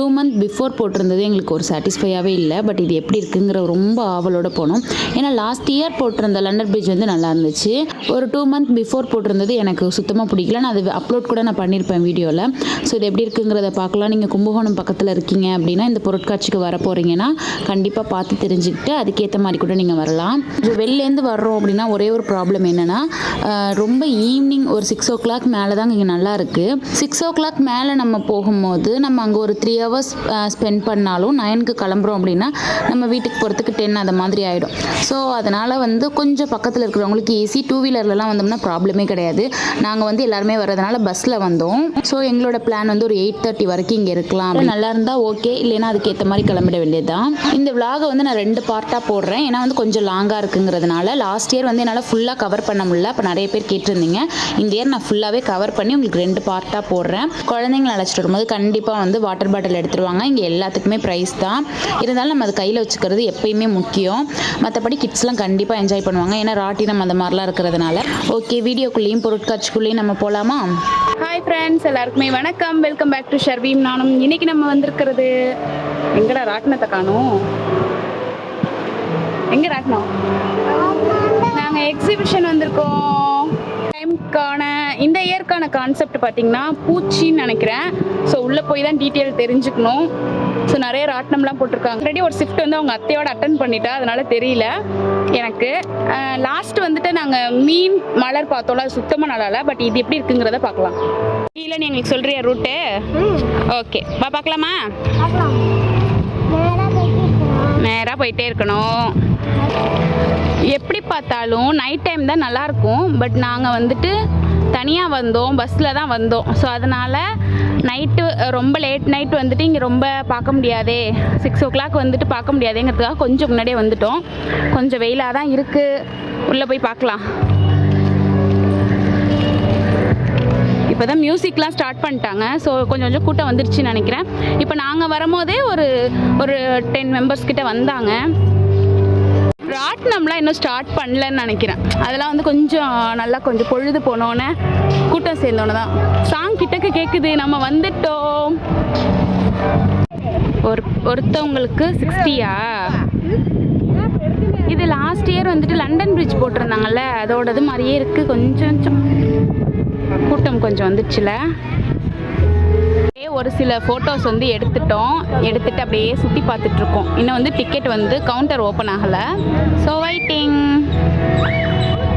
Two month before போட்டிருந்தது எங்களுக்கு ஒரு சாட்டிஸ்ஃபையாகவே இல்லை. பட் இது எப்படி இருக்குங்கிற ரொம்ப ஆவலோட போனோம். ஏன்னா லாஸ்ட் இயர் போட்டிருந்த லண்டன் பிரிட்ஜ் வந்து நல்லா இருந்துச்சு. ஒரு டூ மந்த் பிஃபோர் போட்டிருந்தது எனக்கு சுத்தமாக பிடிக்கல. நான் அது அப்லோட் கூட நான் பண்ணியிருப்பேன் வீடியோவில் ஸோ இது எப்படி இருக்குங்கிறத பார்க்கலாம். நீங்கள் கும்பகோணம் பக்கத்தில் இருக்கீங்க அப்படின்னா இந்த பொருட்காட்சிக்கு வர போகிறீங்கன்னா கண்டிப்பாக பார்த்து தெரிஞ்சுக்கிட்டு அதுக்கேற்ற மாதிரி கூட நீங்கள் வரலாம். வெளிலேருந்து வர்றோம் அப்படின்னா ஒரே ஒரு ப்ராப்ளம் என்னென்னா ரொம்ப ஈவினிங் ஒரு சிக்ஸ் ஓ கிளாக் மேலே தான் இங்கே நல்லா இருக்குது சிக்ஸ் ஓ கிளாக் மேலே நம்ம போகும்போது நம்ம அங்கே ஒரு த்ரீ ஹவர்ஸ் ஸ்பெண்ட் uh, பண்ணாலும் நைனுக்கு கிளம்புறோம் அப்படின்னா நம்ம வீட்டுக்கு போகிறதுக்கு டென் அந்த மாதிரி ஆகிடும் ஸோ அதனால் வந்து கொஞ்சம் பக்கத்தில் இருக்கிறவங்களுக்கு ஈஸி டூ வீலர்லலாம் வந்தோம்னா ப்ராப்ளமே கிடையாது. நாங்கள் வந்து எல்லாருமே வரதுனால பஸ்ஸில் வந்தோம். ஸோ எங்களோட பிளான் வந்து ஒரு எயிட் தேர்ட்டி வரைக்கும் இங்கே இருக்கலாம் அப்படி நல்லா இருந்தால் ஓகே இல்லைன்னா அதுக்கேற்ற மாதிரி கிளம்பிட வேண்டியதுதான். இந்த விலாகை வந்து நான் ரெண்டு பார்ட்டாக போடுறேன். ஏன்னா வந்து கொஞ்சம் லாங்காக இருக்குங்கிறதுனால லாஸ்ட் இயர் வந்து என்னால் ஃபுல்லாக கவர் பண்ண முடியல. அப்போ நிறைய பேர் கேட்டிருந்தீங்க. இந்த இயர் நான் ஃபுல்லாகவே கவர் பண்ணி உங்களுக்கு ரெண்டு பார்ட்டாக போடுறேன். குழந்தைங்களை அழைச்சிட்டு வரும்போது கண்டிப்பாக வந்து வாட்டர் பாட்டில் எடுத்துருவாங்க. இங்கே எல்லாத்துக்குமே ப்ரைஸ் தான். இருந்தாலும் நம்ம அது கையில் வச்சுக்கிறது எப்பயுமே முக்கியம். மற்றபடி கிட்ஸ்லாம் கண்டிப்பாக என்ஜாய் பண்ணுவாங்க. ஏன்னா ராட்டினம் அந்த மாதிரிலாம் இருக்கிறதுனால. ஓகே வீடியோக்குள்ளேயும் பொருட்காட்சிக்குள்ளேயும் நம்ம போகலாமா ஹாய் ஃப்ரெண்ட்ஸ் எல்லாருக்குமே வணக்கம். வெல்கம் பேக் டு ஷர்வீம் நானும் இன்னைக்கு நம்ம வந்திருக்கிறது எங்கடா ராட்டினத்தை காணும்? எங்கே ராட்டினம்? நாங்கள் எக்ஸிபிஷன் வந்திருக்கோம். டைம்க்கான இந்த இயர்க்கான கான்செப்ட் பார்த்தீங்கன்னா பூச்சின்னு நினைக்கிறேன். ஸோ உள்ளே போய் தான் டீட்டெயில் தெரிஞ்சுக்கணும். ஸோ நிறைய ராட்டினம்லாம் போட்டிருக்காங்க. ஆல்ரெடி ஒரு ஷிஃப்ட் வந்து அவங்க அத்தையோட அட்டன் பண்ணிட்டா அதனால தெரியல எனக்கு. லாஸ்ட் வந்துட்டு நாங்கள் மீன் மலர் பார்த்தோம்ல அது சுத்தமாக நல்லா இல்லை பட் இது எப்படி இருக்குங்கிறத பார்க்கலாம். கீழே நீ எங்களுக்கு சொல்கிறியா ரூட்டு ஓகே வா பார்க்கலாமா? நேராக போயிட்டே இருக்கணும். எப்படி பார்த்தாலும் நைட் டைம் தான் நல்லாயிருக்கும். பட் நாங்கள் வந்துட்டு தனியாக வந்தோம் பஸ்ஸில் தான் வந்தோம். ஸோ அதனால் நைட்டு ரொம்ப லேட் நைட் வந்துட்டு இங்கே ரொம்ப பார்க்க முடியாதே. சிக்ஸ் ஓ கிளாக் வந்துட்டு பார்க்க முடியாதேங்கிறதுக்காக கொஞ்சம் முன்னாடியே வந்துட்டோம். கொஞ்சம் வெயிலாக தான் இருக்குது உள்ளே போய் பார்க்கலாம். இப்போ தான் மியூசிக்லாம் ஸ்டார்ட் பண்ணிட்டாங்க. ஸோ கொஞ்சம் கொஞ்சம் கூட்டம் வந்துருச்சுன்னு நினைக்கிறேன். இப்போ நாங்கள் வரும்போதே ஒரு ஒரு டென் மெம்பர்ஸ் கிட்ட வந்தாங்க. ராட்டினம்லாம் இன்னும் ஸ்டார்ட் பண்ணலன்னு நினைக்கிறேன். அதெல்லாம் வந்து கொஞ்சம் நல்லா கொஞ்சம் பொழுது போனோன்னே கூட்டம் சேர்ந்தோன்னு தான். சாங் கிட்டக்க கேட்குது நம்ம வந்துட்டோம். ஒரு ஒருத்தவங்களுக்கு சிக்ஸ்டியா இது லாஸ்ட் இயர் வந்துட்டு லண்டன் பிரிட்ஜ் போட்டிருந்தாங்கல்ல அதோடது மாதிரியே இருக்குது கொஞ்சம் கொஞ்சம். கூட்டம் கொஞ்சம் வந்துச்சுல. ஒரு சில ஃபோட்டோஸ் வந்து எடுத்துட்டோம். எடுத்துட்டு அப்படியே சுற்றி பார்த்துட்ருக்கோம். இன்னும் வந்து டிக்கெட் வந்து கவுண்டர் ஓப்பன் ஆகலை. ஸோ வெயிட்டிங்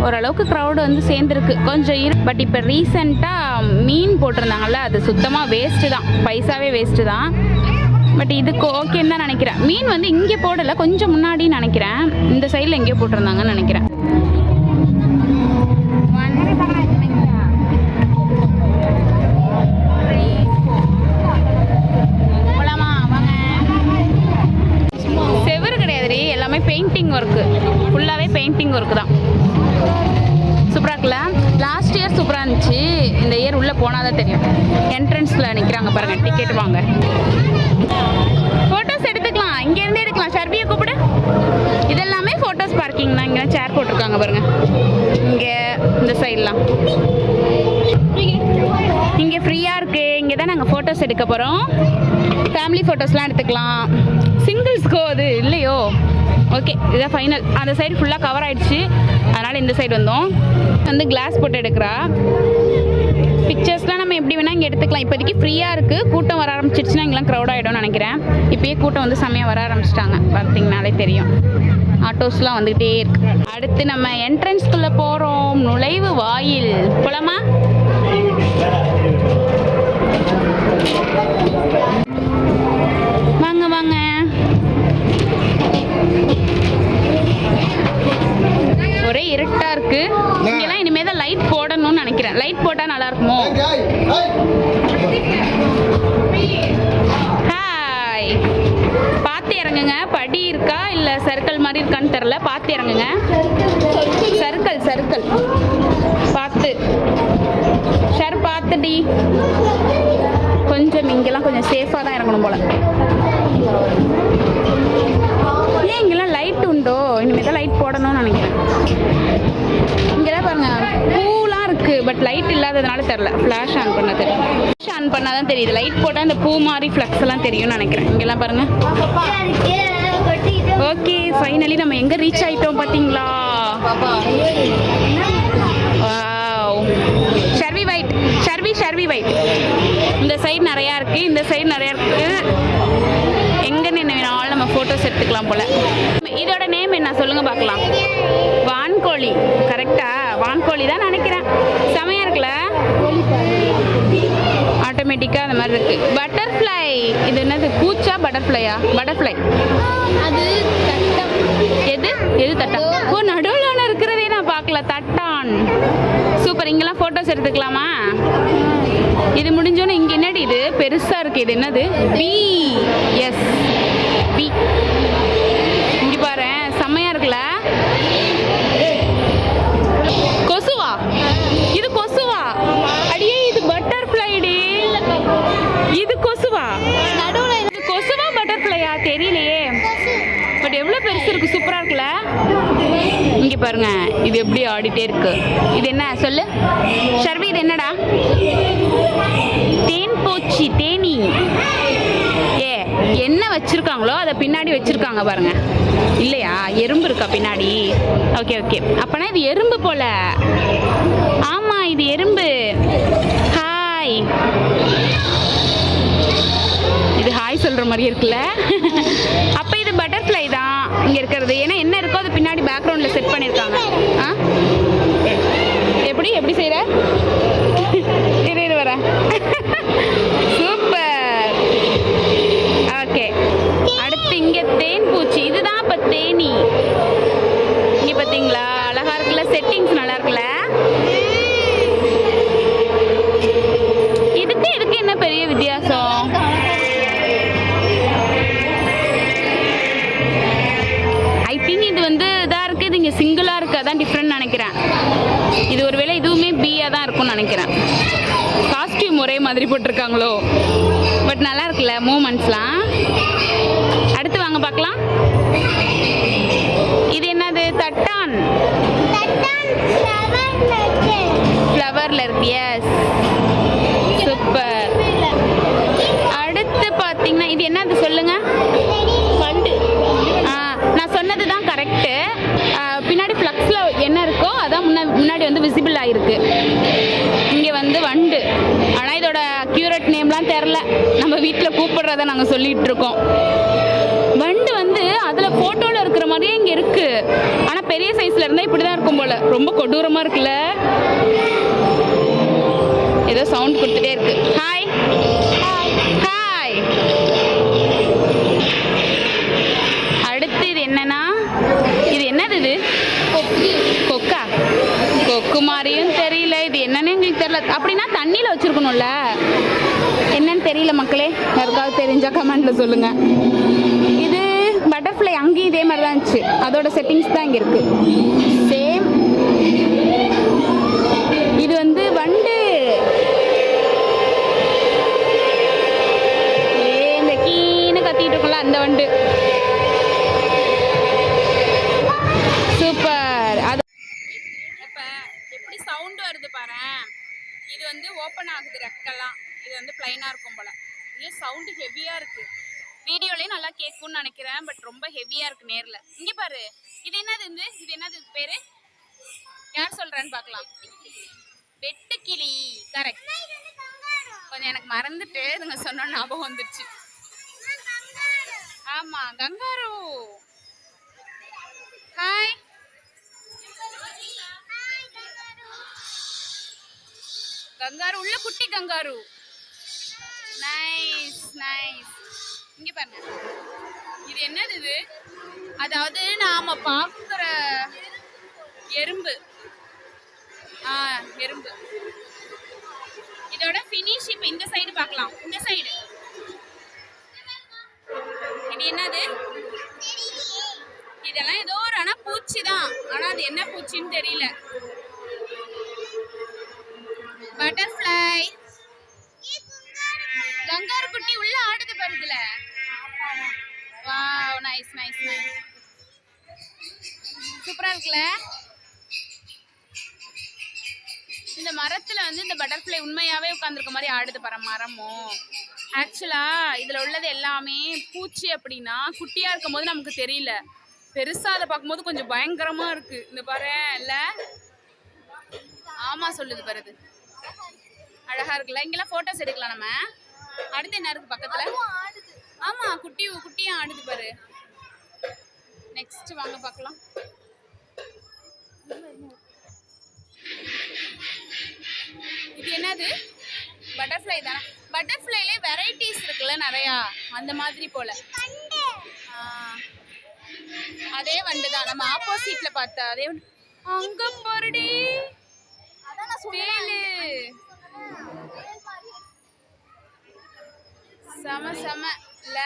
ஓரளவுக்கு க்ரௌடு வந்து சேர்ந்துருக்கு. கொஞ்சம் இரு பட் இப்போ ரீசெண்டாக மீன் போட்டிருந்தாங்கல்ல அது சுத்தமாக வேஸ்ட்டு தான். பைசாவே வேஸ்ட்டு தான். பட் இதுக்கு ஓகேன்னு தான் நினைக்கிறேன். மீன் வந்து இங்கே போடலை கொஞ்சம் முன்னாடி நினைக்கிறேன். இந்த சைடில் எங்கேயோ போட்டிருந்தாங்கன்னு நினைக்கிறேன். ஃபுல்லாகவே ஒர்க்கு தான். சூப்பராக இருக்குல்ல? லாஸ்ட் இயர் சூப்பராக இருந்துச்சு. இந்த இயர் உள்ளே போனால் தான் தெரியும். என்ட்ரன்ஸில் நிற்கிறாங்க பாருங்க டிக்கெட் வாங்க. ஃபோட்டோஸ் எடுத்துக்கலாம். இங்கேருந்து எடுக்கலாம். ஷர்பியை கூப்பிடு. இதெல்லாமே ஃபோட்டோஸ் பார்க்கிங் தான். இங்கே சேர் போட்டிருக்காங்க பாருங்க. இங்கே இந்த சைட்லாம் இங்கே ஃப்ரீயாக இருக்குது இங்கே தான் நாங்கள் ஃபோட்டோஸ் எடுக்க போகிறோம் ஃபேமிலி ஃபோட்டோஸ்லாம் எடுத்துக்கலாம். சிங்கிள்ஸ்க்கோ அது இல்லை. ஓகே இதான் ஃபைனல் அந்த சைடு ஃபுல்லாக கவர் ஆயிடுச்சு. அதனால் இந்த சைடு வந்தோம். வந்து கிளாஸ் போட்டு எடுக்கிறா. பிக்சர்ஸ்லாம் நம்ம எப்படி வேணால் இங்கே எடுத்துக்கலாம். இப்போதைக்கு ஃப்ரீயாக இருக்குது கூட்டம் வர ஆரம்பிச்சிருச்சுன்னா இங்கெல்லாம் க்ரௌட் ஆகிடும்னு நினைக்கிறேன். இப்போயே கூட்டம் வந்து செம்மையாக வர ஆரம்பிச்சிட்டாங்க. பார்த்தீங்கனாலே தெரியும். ஆட்டோஸ்லாம் வந்துக்கிட்டே இருக்கு. அடுத்து நம்ம என்ட்ரன்ஸ்குள்ளே போகிறோம் நுழைவு வாயில். போலாமா? வாங்க வாங்க. ஒரே இருட்டா இருக்கு. இங்கெல்லாம் இனிமே தான் லைட் போடணும்னு நினைக்கிறேன். லைட் போட்டா நல்லா இருக்குமோ? ஹாய் பார்த்து இறங்குங்க. படி இருக்கா இல்ல சர்க்கிள் மாதிரி இருக்கான்னு தெரியல. பார்த்து இறங்குங்க. சர்க்கிள் சர்க்கிள் பார்த்து. ஷர் பார்த்துடி. கொஞ்சம் இங்கெல்லாம் கொஞ்சம் சேஃபாக தான் இறங்கணும் போல. ஏன் இங்கெல்லாம் லைட் உண்டோ? இனிமேல் தான் லைட் போடணும்னு நினைக்கிறேன். இங்கெல்லாம் பாருங்க பூலாம் இருக்குது இருக்கு பட் லைட் இல்லாததுனால தெரில ஃப்ளாஷ் ஆன் பண்ண தெரியும். ஃப்ளாஷ் ஆன் பண்ணால் தான் தெரியுது. லைட் போட்டால் இந்த பூ மாதிரி ஃப்ளக்ஸ் எல்லாம் தெரியும்னு நினைக்கிறேன். இங்கெல்லாம் பாருங்க. ஓகே ஃபைனலி நம்ம எங்கே ரீச் ஆகிட்டோம் பார்த்தீங்களா ஷர்வி வைட் ஷர்வி ஷர்வி வைட் இந்த சைடு நிறையா இருக்குது இந்த சைடு நிறையா இருக்குது ஃபோட்டோஸ் எடுத்துக்கலாம் போல. இதோட நேம் என்ன சொல்லுங்க பார்க்கலாம். வான்கோழி. கரெக்டா வான்கோழி தான் நினைக்கிறேன். செமையா இருக்குல்ல? ஆட்டோமேட்டிக்காக அந்த மாதிரி இருக்கு. பட்டர்ஃப்ளை இது என்னது? பூச்சா பட்டர்ஃப்ளையா பட்டர்ஃப்ளை அது எது? எது தட்டான் ஓ நடுவில் இருக்கிறதே நான் பார்க்கல. தட்டான். சூப்பர் இங்கெல்லாம் ஃபோட்டோஸ் எடுத்துக்கலாமா? இது முடிஞ்சோன்னே இங்கே என்னடி இது? பெருசாக இருக்கு. இது என்னது? பி எஸ் பி இங்கே பாரு செம்மையா இருக்குல்ல? கொசுவா? இது கொசுவா? அடியே இது பட்டர்ஃப்ளைடி இது கொசுவா? நடுவில் இது கொசுவா பட்டர்ஃப்ளையா தெரியலையே. பட் எவ்வளோ பெருசு இருக்கு சூப்பராக இருக்குல்ல? இங்கே பாருங்க. இது எப்படி ஆடிட்டே இருக்கு. இது என்ன? சொல்லு. ஷர்வி இது என்னடா? தேன் பூச்சி தேனி. ஏ என்ன வச்சிருக்காங்களோ அதை பின்னாடி வச்சிருக்காங்க பாருங்க. இல்லையா? எறும்பு இருக்கா பின்னாடி? Okay okay. அப்பனா இது எறும்பு போல. ஆமா இது எறும்பு. ஹாய் இது ஹாய் சொல்ற மாதிரி இருக்குல்ல. அப்ப இது பட்டர்ஃப்ளை தான். இங்க இருக்கிறது. ஏன்னா என்ன இருக்கோ அது பின்னாடி பேக்ரவுண்ட்ல செட் பண்ணிருக்காங்க. ஆ? எப்படி? எப்படி செய்யற இரு இரு வர. சூப்பர். ஓகே. அடுத்து இங்க தேன் பூச்சி. இதுதான் இப்போ தேனி. இங்க பாத்தீங்களா? அழகா இருக்குல்ல? செட்டிங்ஸ் நல்லா இருக்குல்ல? சிங்கிளாக இருக்குது அதான் டிஃப்ரெண்ட் நினைக்கிறேன். இது ஒருவேளை இதுவுமே பியாக தான் இருக்கும்னு நினைக்கிறேன். காஸ்டியூம் ஒரே மாதிரி போட்டிருக்காங்களோ? பட் நல்லா இருக்குல்ல மூமெண்ட்ஸ்லாம் அடுத்து வாங்க பார்க்கலாம் அதோட அக்யூரேட் நேம்லாம் தெரில நம்ம வீட்டில் கூப்பிடுறத நாங்கள் சொல்லிட்டு இருக்கோம் வண்டு வந்து அதில் ஃபோட்டோவில் இருக்கிற மாதிரியே இங்கே இருக்கு. ஆனால் பெரிய சைஸில் இருந்தால் இப்படி தான் இருக்கும் போல. ரொம்ப கொடூரமாக இருக்குல்ல? ஏதோ சவுண்ட் கொடுத்துட்டே இருக்கு. ஹாய் ஹாய் அடுத்து இது என்னன்னா இது என்னது இது? கொக்கா. கொக்கு. மாதிரியும் தெரியும் இது என்னன்னு எங்களுக்கு தெரியல. அப்படின்னா தண்ணியில் வச்சிருக்கணும்ல. என்னன்னு தெரியல மக்களே. யாருக்காவது தெரிஞ்சா கமெண்ட்டில் சொல்லுங்கள் இது பட்டர்ஃப்ளை அங்கேயும் இதே மாதிரி தான் இருந்துச்சு. அதோட செட்டிங்ஸ் தான் இங்கே இருக்குது சேம் இது வந்து வண்டு. ஏ இந்த கீன்னு கத்திட்டு இருக்கும்ல அந்த வண்டு. சூப்பர் அது இப்ப எப்படி சவுண்ட் வருது பாரு இது வந்து இது ரெக்கெல்லாம். இது வந்து பிளைனாக இருக்கும் போல். இது சவுண்டு ஹெவியாக இருக்குது வீடியோலேயும் நல்லா கேட்கும்னு நினைக்கிறேன் பட் ரொம்ப ஹெவியாக இருக்குது நேரில். இங்கே பாரு. இது என்னது இது? இது என்னது? இது பேரு? யார் சொல்றேன்னு பார்க்கலாம். வெட்டுக்கிளி கரெக்ட் கொஞ்சம் எனக்கு மறந்துட்டு இதுங்க சொன்ன ஞாபகம் வந்துடுச்சு ஆமாம் கங்காரு. ஹாய் கங்காரு உள்ள குட்டி கங்காரு. நைஸ் நைஸ் இங்க பாருங்க. இது என்னது இது? அதாவது நாம பார்க்குற எறும்பு. ஆ எறும்பு. இதோட ஃபினிஷ் இப்போ இந்த சைடு பார்க்கலாம் இந்த சைடு இது என்னது? இதெல்லாம் ஏதோ ஒரு ஆனா பூச்சி தான் ஆனா அது என்ன பூச்சின்னு தெரியல. பட்டர்ஃப்ளை கங்காரு குட்டி உள்ள ஆடுது பாருதுல வாவ் நைஸ் நைஸ் நைஸ் சூப்பரா இருக்குல்ல? இந்த மரத்துல வந்து இந்த பட்டர்ஃப்ளை உண்மையாவே உட்காந்துருக்க மாதிரி ஆடுது பாரு மரமும் ஆக்சுவலா இதுல உள்ளது எல்லாமே பூச்சி அப்படின்னா குட்டியா இருக்கும் போது நமக்கு தெரியல. பெருசா அதை பார்க்கும்போது கொஞ்சம் பயங்கரமா இருக்கு. இந்த பாரு இல்ல? ஆமா சொல்லுது பாருது அழகா இருக்குல்ல? இங்கெல்லாம் போட்டோஸ் எடுக்கலாம் நம்ம. அடுத்து என்ன இருக்கு பக்கத்துல? ஆமா குட்டி குட்டியா ஆடுது பாரு. நெக்ஸ்ட் வாங்க பார்க்கலாம். இது என்னது? பட்டர்ஃப்ளை தானே. பட்டர்ஃப்ளைலே வெரைட்டிஸ் இருக்குல்ல நிறையா. அந்த மாதிரி போல. அதே வண்டு. தான் நம்ம ஆப்போசிட்ல பார்த்த அதே அங்க பாருடி. தேலு செம செம. இல்ல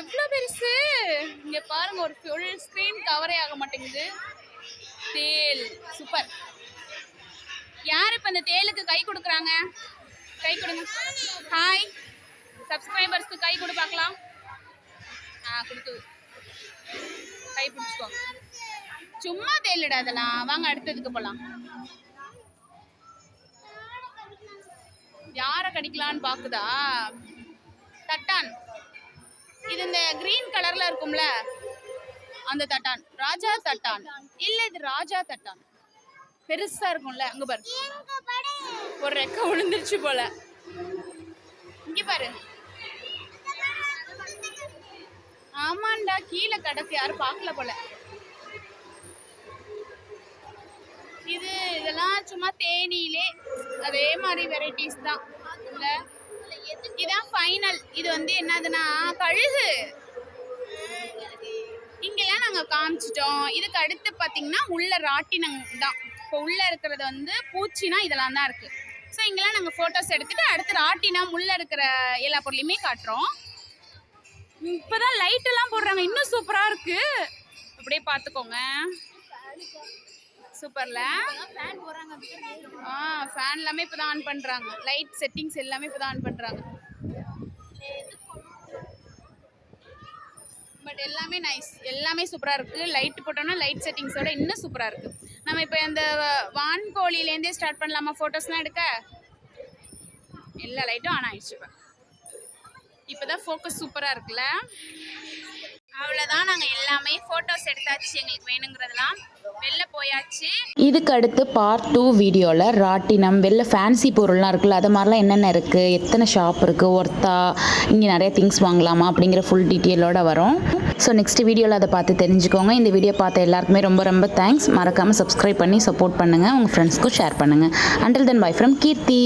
எவ்வளோ பெருசு? இங்க பாருங்க ஒரு ஃபுல் ஸ்க்ரீன் கவரே ஆக மாட்டேங்குது. தேல். சூப்பர். யார் இப்போ இந்த தேலுக்கு கை கொடுக்குறாங்க? கை கொடுங்க. ஹாய் சப்ஸ்கிரைபர்ஸ்க்கு கை கொடு பார்க்கலாம். ஆ கொடுத்து கை பிடிச்சிக்கோ. சும்மா தேலிடா அதெல்லாம் வாங்க அடுத்ததுக்கு போகலாம் யாரை கடிக்கலான்னு பாக்குதா? தட்டான். இது இந்த கிரீன் கலர்ல இருக்கும்ல? அந்த தட்டான். ராஜா தட்டான். இல்ல இது ராஜா தட்டான். பெருசா இருக்கும்ல அங்க பாரு. ஒரு ரெக்க விழுந்துருச்சு போல. இங்க பாரு. ஆமாண்டா கீழே கிடக்கு. யாரும் பார்க்கல போல. இது இதெல்லாம் சும்மா தேனியிலே அதே மாதிரி வெரைட்டிஸ் தான். இதுதான் இதான் ஃபைனல் இது வந்து என்னதுன்னா கழுகு. இங்கெல்லாம் நாங்கள் காமிச்சிட்டோம். இதுக்கு அடுத்து பார்த்தீங்கன்னா உள்ள ராட்டினம் தான். இப்போ உள்ள இருக்கிறது வந்து பூச்சினா இதெல்லாம் தான் இருக்கு. ஸோ இங்கெல்லாம் நாங்கள் ஃபோட்டோஸ் எடுத்துட்டு அடுத்து ராட்டினம் உள்ள இருக்கிற எல்லா பொருளையுமே காட்டுறோம். இப்போதான் லைட் எல்லாம் போடுறாங்க. இன்னும் சூப்பராக இருக்கு. அப்படியே பார்த்துக்கோங்க சூப்பர்ல. ஆ ஃபேன் எல்லாமே இப்போ தான் ஆன் பண்ணுறாங்க லைட் செட்டிங்ஸ் எல்லாமே இப்போ தான் ஆன் பண்ணுறாங்க பட் எல்லாமே நைஸ் எல்லாமே சூப்பராக இருக்குது லைட் போட்டோம்னா லைட் செட்டிங்ஸோட இன்னும் சூப்பராக இருக்குது நம்ம இப்போ இந்த வான்கோழிலேருந்தே ஸ்டார்ட் பண்ணலாமா? ஃபோட்டோஸ்லாம் எடுக்க? எல்லா லைட்டும் ஆன் ஆயிடுச்சு இப்போ. இப்போ தான் ஃபோக்கஸ் சூப்பராக இருக்குல்ல? அவ்வளோதான் நாங்கள் எல்லாமே ஃபோட்டோஸ் எடுத்தாச்சு எங்களுக்கு வேணுங்கிறதெல்லாம் வெளில போயாச்சு. இதுக்கு அடுத்து பார்ட் டூ வீடியோவில் ராட்டினம் வெளில ஃபேன்சி பொருள்லாம் இருக்குல்ல அது மாதிரிலாம் என்னென்ன இருக்குது எத்தனை ஷாப் இருக்குது ஒர்த்தா இங்கே நிறைய திங்ஸ் வாங்கலாமா அப்படிங்கிற ஃபுல் டீட்டெயிலோட வரும். ஸோ நெக்ஸ்ட் வீடியோவில் அதை பார்த்து தெரிஞ்சுக்கோங்க. இந்த வீடியோ பார்த்த எல்லாருக்குமே ரொம்ப ரொம்ப தேங்க்ஸ் மறக்காமல் சப்ஸ்கிரைப் பண்ணி சப்போர்ட் பண்ணுங்கள் உங்கள் ஃப்ரெண்ட்ஸ்க்கும் ஷேர் பண்ணுங்கள் until then bye from Keerthi.